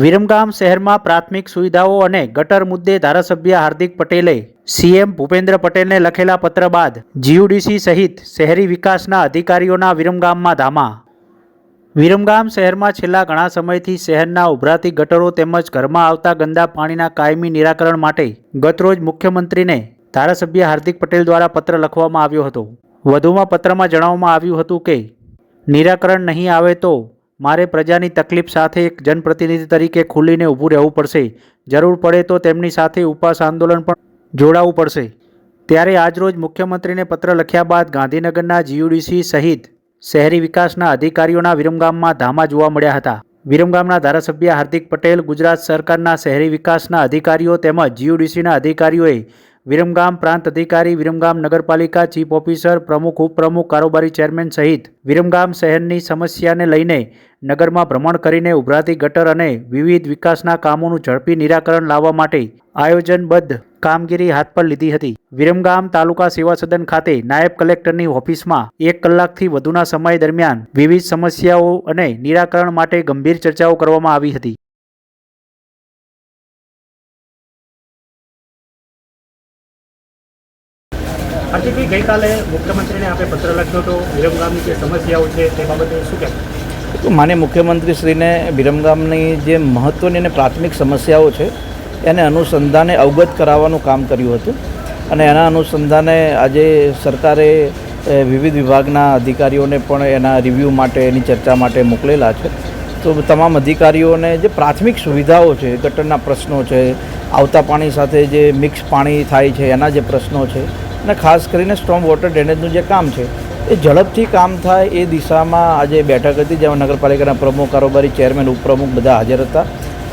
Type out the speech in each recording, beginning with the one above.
વિરમગામ શહેરમાં પ્રાથમિક સુવિધાઓ અને ગટર મુદ્દે ધારાસભ્ય હાર્દિક પટેલે સીએમ ભૂપેન્દ્ર પટેલને લખેલા પત્ર બાદ જીયુડીસી સહિત શહેરી વિકાસના અધિકારીઓના વિરમગામમાં ધામા. વિરમગામ શહેરમાં છેલ્લા ઘણા સમયથી શહેરના ઉભરાતી ગટરો તેમજ ઘરમાં આવતા ગંદા પાણીના કાયમી નિરાકરણ માટે ગતરોજ મુખ્યમંત્રીને ધારાસભ્ય હાર્દિક પટેલ દ્વારા પત્ર લખવામાં આવ્યો હતો. વધુમાં પત્રમાં જણાવવામાં આવ્યું હતું કે, નિરાકરણ નહીં આવે તો મારે પ્રજાની તકલીફ સાથે એક જનપ્રતિનિધિ તરીકે ખુલીને ઊભું રહેવું પડશે. જરૂર પડે તો તેમની સાથે ઉપવાસ આંદોલન પણ જોડાવવું પડશે. ત્યારે આજરોજ મુખ્યમંત્રીને પત્ર લખ્યા બાદ ગાંધીનગરના જીયુડીસી સહિત શહેરી વિકાસના અધિકારીઓના વિરમગામમાં ધામા જોવા મળ્યા હતા. વિરમગામના ધારાસભ્ય હાર્દિક પટેલ, ગુજરાત સરકારના શહેરી વિકાસના અધિકારીઓ તેમજ જીયુડીસીના અધિકારીઓએ વિરમગામ પ્રાંત અધિકારી, વિરમગામ નગરપાલિકા ચીફ ઓફિસર, પ્રમુખ, ઉપપ્રમુખ, કારોબારી ચેરમેન સહિત વિરમગામ શહેરની સમસ્યાને લઈને નગરમાં ભ્રમણ કરીને ઉભરાતી ગટર અને વિવિધ વિકાસના કામોનું ઝડપી નિરાકરણ લાવવા માટે આયોજનબદ્ધ કામગીરી હાથ પર લીધી હતી. વિરમગામ તાલુકા સેવા સદન ખાતે નાયબ કલેક્ટરની ઓફિસમાં એક કલાકથી વધુના સમય દરમિયાન વિવિધ સમસ્યાઓ અને નિરાકરણ માટે ગંભીર ચર્ચાઓ કરવામાં આવી હતી. હાર્દિકભાઈ ગઈકાલે મુખ્યમંત્રીને આપણે પત્ર લખ્યો હતો, વિરમગામની જે સમસ્યાઓ છે તે બાબતે શું કહેવાય તો માન્ય મુખ્યમંત્રીશ્રીને વિરમગામની જે મહત્ત્વની અને પ્રાથમિક સમસ્યાઓ છે, એને અનુસંધાને અવગત કરાવવાનું કામ કર્યું હતું. અને એના અનુસંધાને આજે સરકારે વિવિધ વિભાગના અધિકારીઓને પણ એના રિવ્યૂ માટે, એની ચર્ચા માટે મોકલેલા છે. તો તમામ અધિકારીઓને જે પ્રાથમિક સુવિધાઓ છે, ગટરના પ્રશ્નો છે, આવતા પાણી સાથે જે મિક્સ પાણી થાય છે, એના જે પ્રશ્નો છે અને ખાસ કરીને સ્ટ્રોંગ વોટર ડ્રેનેજનું જે કામ છે એ ઝડપથી કામ થાય એ દિશામાં આજે બેઠક હતી જેમાં નગરપાલિકાના પ્રમુખ કારોબારી ચેરમેન ઉપપ્રમુખ બધા હાજર હતા.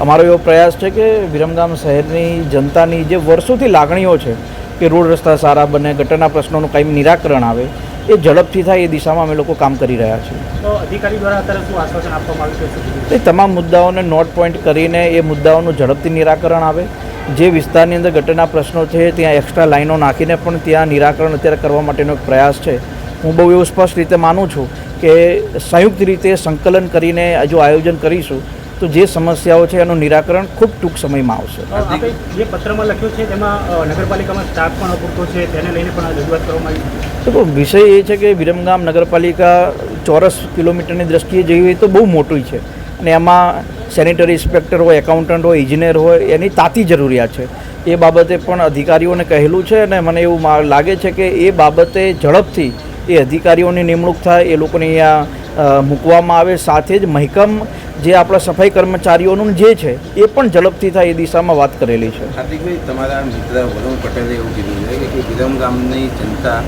અમારો એવો પ્રયાસ છે કે વિરમગામ શહેરની જનતાની જે વર્ષોથી લાગણીઓ છે કે રોડ રસ્તા સારા બને ગટરના પ્રશ્નોનું કંઈ નિરાકરણ આવે એ ઝડપથી થાય એ દિશામાં અમે લોકો કામ કરી રહ્યા છીએ. તો અધિકારી દ્વારા અત્યારે શું આશ્વાસન આપવામાં આવ્યું છે? એ તમામ મુદ્દાઓને નોટ પોઈન્ટ કરીને એ મુદ્દાઓનું ઝડપથી નિરાકરણ આવે જે વિસ્તારની અંદર ગટરના પ્રશ્નો છે ત્યાં એક્સ્ટ્રા લાઈનો નાખીને પણ ત્યાં નિરાકરણ અત્યારે કરવા માટેનો એક પ્રયાસ છે. હું બહુ એવું સ્પષ્ટ રીતે માનું છું કે સંયુક્ત રીતે સંકલન કરીને જો આયોજન કરીશું તો જે સમસ્યાઓ છે એનું નિરાકરણ ખૂબ ટૂંક સમયમાં આવશે. જે પત્રમાં લખ્યું છે તેમાં નગરપાલિકામાં સ્ટાફ પણ અપૂરતો છે તેને લઈને પણ રજૂઆત કરવામાં આવી તો વિષય એ છે કે વિરમગામ નગરપાલિકા ચોરસ કિલોમીટરની દ્રષ્ટિએ હોય તો બહુ મોટું છે. અને એમાં સેનિટરી ઇન્સ્પેક્ટર હોય એકાઉન્ટન્ટ હોય ઇજનેર હોય, એની તાતી જરૂરિયાત છે. એ બાબતે પણ અધિકારીઓને કહેલું છે અને મને એવું લાગે છે કે એ બાબતે ઝડપથી એ અધિકારીઓની નિમણૂક થાય, એ લોકોને અહીંયા મૂકવામાં આવે. સાથે જ મહેકમ જે આપણા સફાઈ કર્મચારીઓનું જે છે એ પણ ઝડપથી થાય એ દિશામાં વાત કરેલી છે. હાર્દિકભાઈ તમારા મિત્ર વરુણ પટેલે એવું કીધું છે કે વિરમ ગામની જનતા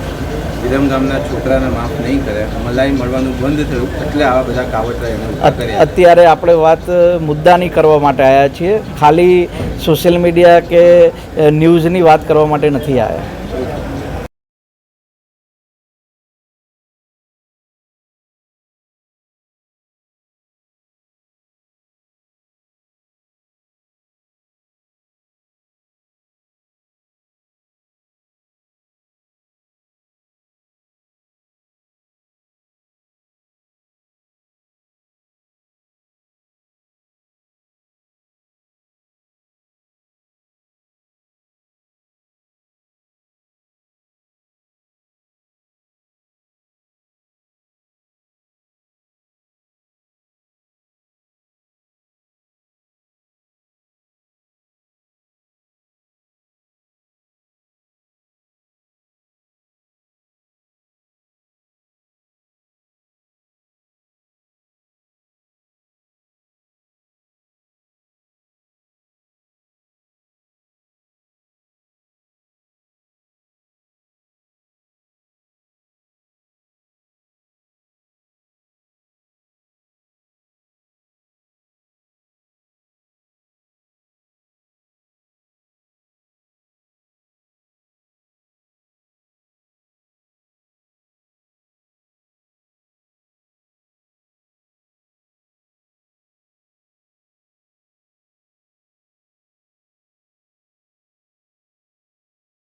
વિરમ ગામના છોકરાને માફ નહીં કરે મલાઈ મળવાનું બંધ થયું એટલે આવા બધા કાવતરા અત્યારે આપણે વાત મુદ્દાની કરવા માટે આવ્યા છીએ. ખાલી સોશિયલ મીડિયા કે ન્યૂઝની વાત કરવા માટે નથી આવ્યા